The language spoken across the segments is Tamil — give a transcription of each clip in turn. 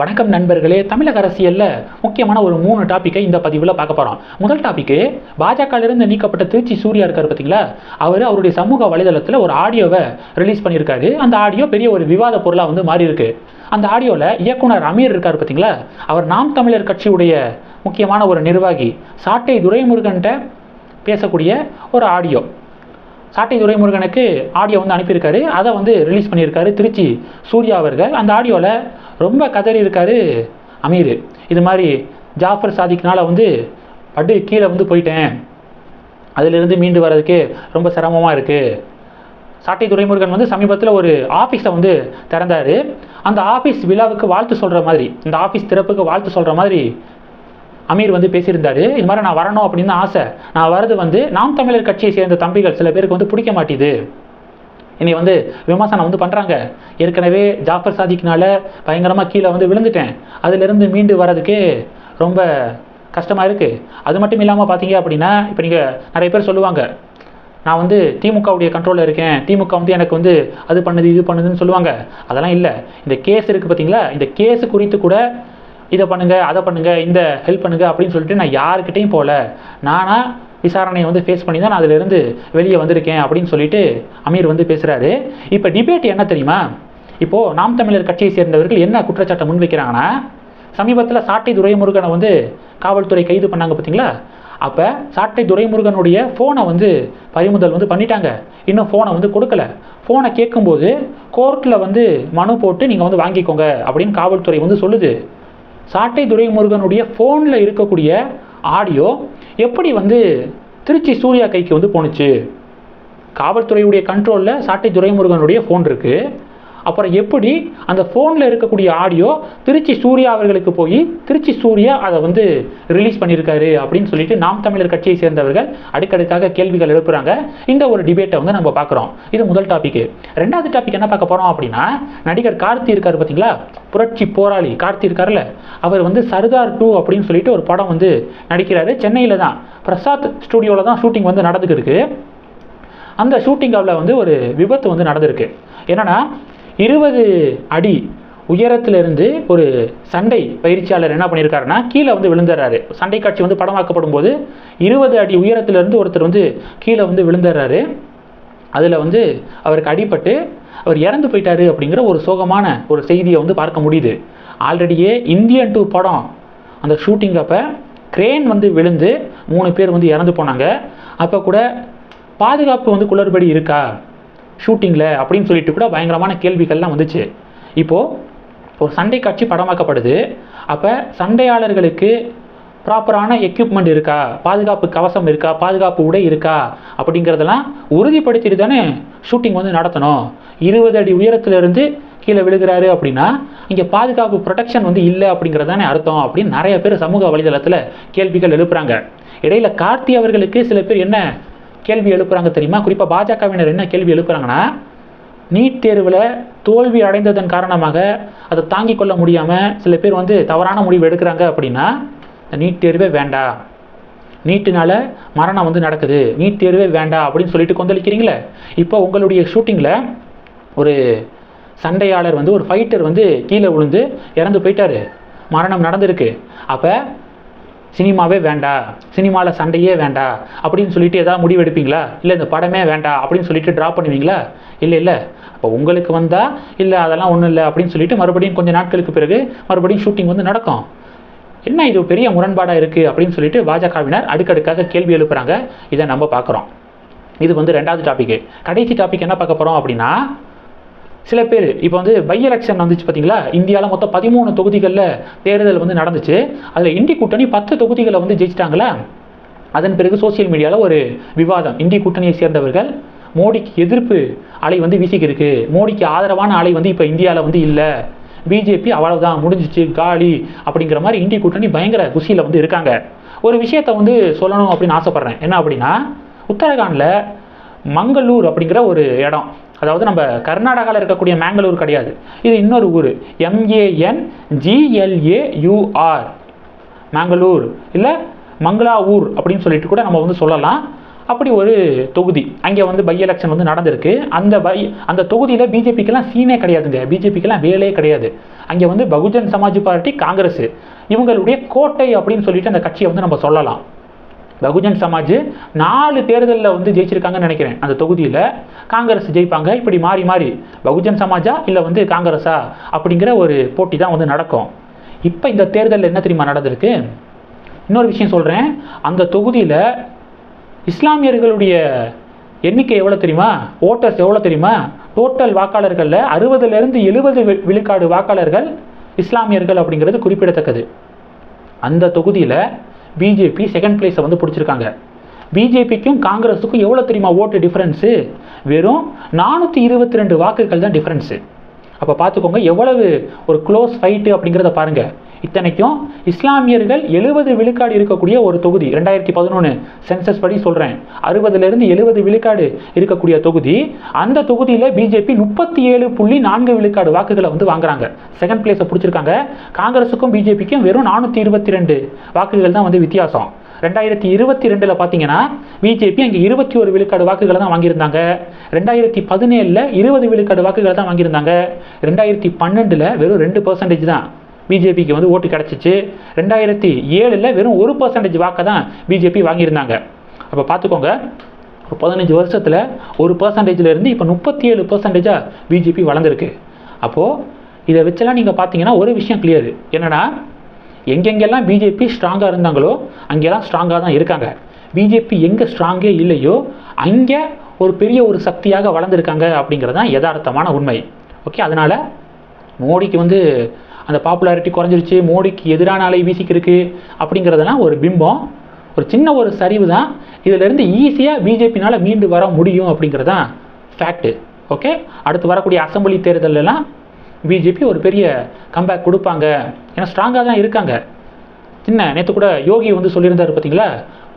வணக்கம் நண்பர்களே தமிழக அரசியலில் முக்கியமான ஒரு மூணு டாப்பிக்கை இந்த பதிவில் பார்க்க போகிறோம் முதல் டாப்பிக்கு பாஜகவிலிருந்து நீக்கப்பட்ட திருச்சி சூர்யா இருக்கார் பார்த்தீங்களா அவர் அவருடைய சமூக வலைதளத்தில் ஒரு ஆடியோவை ரிலீஸ் பண்ணியிருக்காரு. அந்த ஆடியோ பெரிய ஒரு விவாத பொருளாக வந்து மாறி இருக்கு அந்த ஆடியோவில் இயக்குனர் அமீர் இருக்கார் பார்த்தீங்களா அவர் நாம் தமிழர் கட்சியுடைய முக்கியமான ஒரு நிர்வாகி சாட்டை துரைமுருகன்ட்ட பேசக்கூடிய ஒரு ஆடியோ. சாட்டை துரைமுருகனுக்கு ஆடியோ வந்து அனுப்பியிருக்காரு. அதை வந்து ரிலீஸ் பண்ணியிருக்காரு திருச்சி சூர்யா அவர்கள். அந்த ஆடியோவில் ரொம்ப கதறி இருக்கார் அமீர். இது மாதிரி ஜாஃபர் சாதிக்னால வந்து படு கீழே வந்து போயிட்டேன். அதிலிருந்து மீண்டு வர்றதுக்கு ரொம்ப சிரமமாக இருக்குது சாட்டை துரைமுருகன் வந்து சமீபத்தில் ஒரு ஆஃபீஸை வந்து திறந்தார். அந்த ஆஃபீஸ் விழாவுக்கு வாழ்த்து சொல்கிற மாதிரி இந்த ஆஃபீஸ் திறப்புக்கு வாழ்த்து சொல்கிற மாதிரி அமீர் வந்து பேசியிருந்தார். இது மாதிரி நான் வரணும் அப்படின்னு ஆசை. நான் வரது வந்து நாம் தமிழர் கட்சியை சேர்ந்த தம்பிகள் சில பேருக்கு வந்து பிடிக்க மாட்டேது. என்னை வந்து விமர்சனம் வந்து பண்ணுறாங்க ஏற்கனவே ஜாஃபர் சாதிக்னால பயங்கரமாக கீழே வந்து விழுந்துட்டேன். அதிலிருந்து மீண்டு வர்றதுக்கு ரொம்ப கஷ்டமாக இருக்குது அது மட்டும் இல்லாமல் பார்த்தீங்க அப்படின்னா இப்போ நீங்கள் நிறைய பேர் சொல்லுவாங்க நான் வந்து திமுகவுடைய கண்ட்ரோலில் இருக்கேன். திமுக வந்து எனக்கு வந்து அது பண்ணுது இது பண்ணுதுன்னு சொல்லுவாங்க. அதெல்லாம் இல்லை. இந்த கேஸ் இருக்குது பார்த்தீங்களா இந்த கேஸ் குறித்து கூட இதை பண்ணுங்கள் அதை பண்ணுங்கள் இந்த ஹெல்ப் பண்ணுங்கள் அப்படின்னு சொல்லிட்டு நான் யாருக்கிட்டேயும் போகல நானாக விசாரணையை வந்து ஃபேஸ் பண்ணி தான் நான் அதிலிருந்து வெளியே வந்திருக்கேன் அப்படின்னு சொல்லிட்டு அமீர் வந்து பேசுகிறாரு இப்போ டிபேட் என்ன தெரியுமா? இப்போது நாம் தமிழர் கட்சியை சேர்ந்தவர்கள் என்ன குற்றச்சாட்டை முன்வைக்கிறாங்கன்னா சமீபத்தில் சாட்டை துரைமுருகனை வந்து காவல்துறை கைது பண்ணாங்க பார்த்தீங்களா அப்போ சாட்டை துரைமுருகனுடைய ஃபோனை வந்து பறிமுதல் வந்து பண்ணிட்டாங்க. இன்னும் ஃபோனை வந்து கொடுக்கல. ஃபோனை கேட்கும்போது கோர்ட்டில் வந்து மனு போட்டு நீங்கள் வந்து வாங்கிக்கோங்க அப்படின்னு காவல்துறை வந்து சொல்லுது. சாட்டை துரைமுருகனுடைய ஃபோனில் இருக்கக்கூடிய ஆடியோ எப்படி வந்து திருச்சி சூர்யா கைக்கு வந்து போணுச்சு? காவல்துறையுடைய கண்ட்ரோலில் சாட்டை துரைமுருகனுடைய ஃபோன் இருக்குது அப்புறம் எப்படி அந்த ஃபோனில் இருக்கக்கூடிய ஆடியோ திருச்சி சூர்யா அவர்களுக்கு போய் திருச்சி சூர்யா அதை வந்து ரிலீஸ் பண்ணியிருக்காரு அப்படின்னு சொல்லிட்டு நாம் தமிழர் கட்சியை சேர்ந்தவர்கள் அடுக்கடுக்காக கேள்விகள் எழுப்புறாங்க. இந்த ஒரு டிபேட்டை வந்து நம்ம பார்க்குறோம். இது முதல் டாபிக் ரெண்டாவது டாபிக் என்ன பார்க்க போகிறோம் அப்படின்னா நடிகர் கார்த்தி இருக்கார் பார்த்தீங்களா? புரட்சி போராளி கார்த்தி இருக்கார்ல அவர் வந்து சர்தார் டூ அப்படின்னு சொல்லிட்டு ஒரு படம் வந்து நடிக்கிறாரு. சென்னையில் தான். பிரசாத் ஸ்டுடியோவில் தான் ஷூட்டிங் வந்து நடந்துக்கிருக்கு அந்த ஷூட்டிங் ஹாலில் வந்து ஒரு விபத்து வந்து நடந்திருக்கு. என்னென்னா இருபது அடி உயரத்திலிருந்து ஒரு சண்டை பயிற்சியாளர் என்ன பண்ணியிருக்காருன்னா கீழே வந்து விழுந்துடுறாரு சண்டை காட்சி வந்து படமாக்கப்படும் போது இருபது அடி உயரத்திலிருந்து ஒருத்தர் வந்து கீழே வந்து விழுந்துடுறாரு அதில் வந்து அவருக்கு அடிபட்டு அவர் இறந்து போயிட்டாரு அப்படிங்கிற ஒரு சோகமான ஒரு செய்தியை வந்து பார்க்க முடியுது. ஆல்ரெடியே இந்தியன் டூ படம் அந்த ஷூட்டிங் அப்போ கிரேன் வந்து விழுந்து மூணு பேர் வந்து இறந்து போனாங்க. அப்போ கூட பாதுகாப்பு வந்து குளறுபடி இருக்கா? ஷூட்டிங்கில் அப்படின்னு சொல்லிட்டு கூட பயங்கரமான கேள்விகள்லாம் வந்துச்சு. இப்போது ஒரு சண்டை காட்சி படமாக்கப்படுது. அப்போ சண்டையாளர்களுக்கு ப்ராப்பரான எக்யூப்மெண்ட் இருக்கா? பாதுகாப்பு கவசம் இருக்கா? பாதுகாப்பு உடை இருக்கா? அப்படிங்கிறதெல்லாம் உறுதிப்படுத்திட்டு தானே ஷூட்டிங் வந்து நடத்தணும். இருபது அடி உயரத்துலேருந்து கீழே விழுகிறாரு அப்படின்னா இங்கே பாதுகாப்பு ப்ரொடெக்ஷன் வந்து இல்லை அப்படிங்கிறதானே அர்த்தம் அப்படின்னு நிறைய பேர் சமூக வலைதளத்தில் கேள்விகள் எழுப்புறாங்க. இடையில கார்த்தி அவர்களுக்கு சில பேர் என்ன கேள்வி எழுப்புறாங்க தெரியுமா? குறிப்பாக பாஜகவினர் என்ன கேள்வி எழுப்புறாங்கன்னா நீட் தேர்வில் தோல்வி அடைந்ததன் காரணமாக அதை தாங்கிக் கொள்ள முடியாமல் சில பேர் வந்து தவறான முடிவு எடுக்கிறாங்க அப்படின்னா இந்த நீட் தேர்வே வேண்டாம் நீட்டுனால மரணம் வந்து நடக்குது. நீட் தேர்வே வேண்டாம் அப்படின்னு சொல்லிட்டு கொந்தளிக்கிறீங்களே. இப்போ உங்களுடைய ஷூட்டிங்கில் ஒரு சண்டையாளர் வந்து ஒரு ஃபைட்டர் வந்து கீழே விழுந்து இறந்து போயிட்டாரு. மரணம் நடந்திருக்கு. அப்போ சினிமாவே வேண்டாம் சினிமாவில் சண்டையே வேண்டாம் அப்படின்னு சொல்லிட்டு ஏதாவது முடிவு எடுப்பீங்களா இல்லை இந்த படமே வேண்டாம் அப்படின்னு சொல்லிட்டு ட்ராப் பண்ணுவீங்களா? இல்லை இல்லை. அப்போ உங்களுக்கு வந்தால் இல்லை அதெல்லாம் ஒன்றும் இல்லை அப்படின்னு சொல்லிட்டு மறுபடியும் கொஞ்சம் நாட்களுக்கு பிறகு மறுபடியும் ஷூட்டிங் வந்து நடக்கும். என்ன இது பெரிய முரண்பாடாக இருக்குது அப்படின்னு சொல்லிட்டு பாஜகவினர் அடுக்கடுக்காக கேள்வி எழுப்புறாங்க. இதை நம்ம பார்க்குறோம். இது வந்து ரெண்டாவது டாபிக் கடைசி டாபிக் என்ன பார்க்க போகிறோம் அப்படின்னா சில பேர் இப்போ வந்து பை எலெக்ஷன் வந்துச்சு பார்த்தீங்களா இந்தியாவில் மொத்தம் பதிமூணு தொகுதிகளில் தேர்தல் வந்து நடந்துச்சு. அதில் இந்தி கூட்டணி பத்து தொகுதிகளை வந்து ஜெயிச்சிட்டாங்களா? அதன் பிறகு சோசியல் மீடியாவில் ஒரு விவாதம். இந்திய கூட்டணியை சேர்ந்தவர்கள் மோடிக்கு எதிர்ப்பு அலை வந்து வீசிக்கிருக்கு. மோடிக்கு ஆதரவான அலை வந்து இப்போ இந்தியாவில் வந்து இல்லை. பிஜேபி அவ்வளவுதான் முடிஞ்சிச்சு காலி அப்படிங்கிற மாதிரி இந்திய கூட்டணி பயங்கர குஷியில் வந்து இருக்காங்க. ஒரு விஷயத்தை வந்து சொல்லணும் அப்படின்னு ஆசைப்பட்றேன். என்ன அப்படின்னா உத்தரகாண்டில் மங்களூர் அப்படிங்கிற ஒரு இடம். அதாவது நம்ம கர்நாடகாவில் இருக்கக்கூடிய மேங்களூர் கிடையாது. இது இன்னொரு ஊர். M A N G L A U R Mangalore. இல்லை மங்களாவூர் அப்படின்னு சொல்லிட்டு கூட நம்ம வந்து சொல்லலாம். அப்படி ஒரு தொகுதி. அங்கே வந்து பை எலெக்ஷன் வந்து நடந்திருக்கு. அந்த பை அந்த தொகுதியில் பிஜேபிக்கெல்லாம் சீனே கிடையாதுங்க. பிஜேபிக்கெல்லாம் வேலையே கிடையாது. அங்கே வந்து பகுஜன் சமாஜ் பார்ட்டி காங்கிரஸ். இவங்களுடைய கோட்டை அப்படின்னு சொல்லிட்டு அந்த கட்சியை வந்து நம்ம சொல்லலாம். பகுஜன் சமாஜ் நாலு தேர்தலில் வந்து ஜெயிச்சிருக்காங்கன்னு நினைக்கிறேன். அந்த தொகுதியில் காங்கிரஸ் ஜெயிப்பாங்க. இப்படி மாறி மாறி பகுஜன் சமாஜா இல்லை வந்து காங்கிரஸா அப்படிங்கிற ஒரு போட்டி தான் வந்து நடக்கும். இப்போ இந்த தேர்தலில் என்ன தெரியுமா நடந்திருக்கு? இன்னொரு விஷயம் சொல்கிறேன் அந்த தொகுதியில் இஸ்லாமியர்களுடைய எண்ணிக்கை எவ்வளோ தெரியுமா? ஓட்டர்ஸ் எவ்வளோ தெரியுமா? டோட்டல் வாக்காளர்களில் அறுபதுலேருந்து எழுபது விழுக்காடு வாக்காளர்கள் இஸ்லாமியர்கள் அப்படிங்கிறது குறிப்பிடத்தக்கது. அந்த தொகுதியில் பிஜேபி செகண்ட் பிளேஸை வந்து பிடிச்சிருக்காங்க. பிஜேபிக்கும் காங்கிரஸுக்கும் எவ்வளோ தெரியுமா ஓட்டு டிஃப்ரென்ஸு வெறும் நானூற்றி இருபத்தி ரெண்டு வாக்குகள் தான் டிஃப்ரென்ஸு அப்போ பார்த்துக்கோங்க எவ்வளவு ஒரு க்ளோஸ் ஃபைட்டு அப்படிங்கிறத பாருங்கள் இத்தனைக்கும் இஸ்லாமியர்கள் எழுபது விழுக்காடு இருக்கக்கூடிய ஒரு தொகுதி ரெண்டாயிரத்தி பதினொன்று சென்சஸ் படி சொல்கிறேன் அறுபதுலேருந்து எழுபது விழுக்காடு இருக்கக்கூடிய தொகுதி அந்த தொகுதியில் பிஜேபி முப்பத்தி ஏழு புள்ளி நான்கு விழுக்காடு வாக்குகளை வந்து வாங்குறாங்க. செகண்ட் பிளேஸை பிடிச்சிருக்காங்க. காங்கிரஸுக்கும் பிஜேபிக்கும் வெறும் நானூற்றி இருபத்தி ரெண்டு வாக்குகள் தான் வந்து வித்தியாசம். ரெண்டாயிரத்தி இருபத்தி ரெண்டில் பார்த்தீங்கன்னா பிஜேபி அங்கே இருபத்தி ஒரு விழுக்காடு வாக்குகளை தான் வாங்கியிருந்தாங்க. ரெண்டாயிரத்தி பதினேழில் இருபது விழுக்காடு வாக்குகளை தான் வாங்கியிருந்தாங்க. ரெண்டாயிரத்தி பன்னெண்டில் வெறும் ரெண்டு பர்சன்டேஜ் தான். பிஜேபிக்கு வந்து ஓட்டு கிடச்சிச்சு. ரெண்டாயிரத்தி ஏழில் வெறும் ஒரு பர்சன்டேஜ் வாக்கை தான் பிஜேபி வாங்கியிருந்தாங்க. அப்போ பார்த்துக்கோங்க ஒரு பதினஞ்சு வருஷத்தில் ஒரு பர்சன்டேஜ்லேருந்து இப்போ முப்பத்தி ஏழு பர்சன்டேஜாக பிஜேபி வளர்ந்துருக்கு. அப்போது இதை வச்செல்லாம் நீங்கள் பார்த்தீங்கன்னா ஒரு விஷயம் கிளியர் என்னென்னா எங்கெங்கெல்லாம் பிஜேபி ஸ்ட்ராங்காக இருந்தாங்களோ அங்கெல்லாம் ஸ்ட்ராங்காக தான் இருக்காங்க. பிஜேபி எங்கே ஸ்ட்ராங்கே இல்லையோ அங்கே ஒரு பெரிய ஒரு சக்தியாக வளர்ந்துருக்காங்க அப்படிங்கிறது தான் யதார்த்தமான உண்மை. ஓகே அதனால் மோடிக்கு வந்து அந்த பாப்புலாரிட்டி குறைஞ்சிருச்சு மோடிக்கு எதிரான அலை வீசிக்கிருக்கு அப்படிங்கிறதெல்லாம் ஒரு பிம்பம். ஒரு சின்ன ஒரு சரிவு தான். இதிலிருந்து ஈஸியாக பிஜேபினால் மீண்டு வர முடியும் அப்படிங்கிறது தான் ஃபேக்ட்டு ஓகே அடுத்து வரக்கூடிய அசம்பிளி தேர்தலெல்லாம் பிஜேபி ஒரு பெரிய கம்பேக் கொடுப்பாங்க. ஏன்னா ஸ்ட்ராங்காக தான் இருக்காங்க. சின்ன நேற்று கூட யோகி வந்து சொல்லியிருந்தார் பார்த்தீங்களா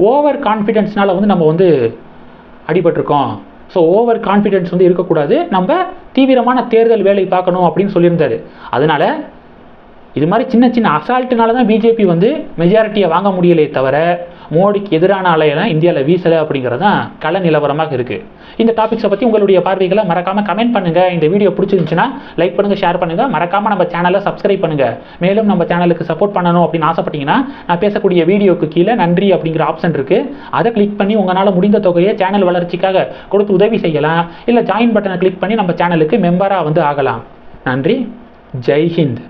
ஓவர் கான்ஃபிடென்ஸ்னால் வந்து நம்ம வந்து அடிபட்டிருக்கோம். ஸோ ஓவர் கான்ஃபிடென்ஸ் வந்து இருக்கக்கூடாது. நம்ம தீவிரமான தேர்தல் வேலை பார்க்கணும் அப்படின்னு சொல்லியிருந்தார். அதனால் இது மாதிரி சின்ன சின்ன அசால்ட்டுனால தான் பிஜேபி வந்து மெஜாரிட்டியை வாங்க முடியலையே தவிர மோடிக்கு எதிரான அலையெல்லாம் இந்தியாவில் வீசலை அப்படிங்கிறது தான் கள நிலவரமாக இருக்குது இந்த டாபிக்ஸை பற்றி உங்களுடைய பார்வைகளை மறக்காமல் கமெண்ட் பண்ணுங்கள் இந்த வீடியோ பிடிச்சிருந்துச்சுன்னா லைக் பண்ணுங்கள் ஷேர் பண்ணுங்கள் மறக்காமல் நம்ம சேனலை சப்ஸ்கிரைப் பண்ணுங்கள் மேலும் நம்ம சேனலுக்கு சப்போர்ட் பண்ணணும் அப்படின்னு ஆசைப்பட்டீங்கன்னா நான் பேசக்கூடிய வீடியோக்கு கீழே நன்றி அப்படிங்கிற ஆப்ஷன் இருக்குது அதை கிளிக் பண்ணி உங்களால் முடிந்த தொகையை சேனல் வளர்ச்சிக்காக கொடுத்து உதவி செய்யலாம். இல்லை ஜாயின் பட்டனை கிளிக் பண்ணி நம்ம சேனலுக்கு மெம்பராக வந்து ஆகலாம். நன்றி. ஜெய் ஹிந்த்.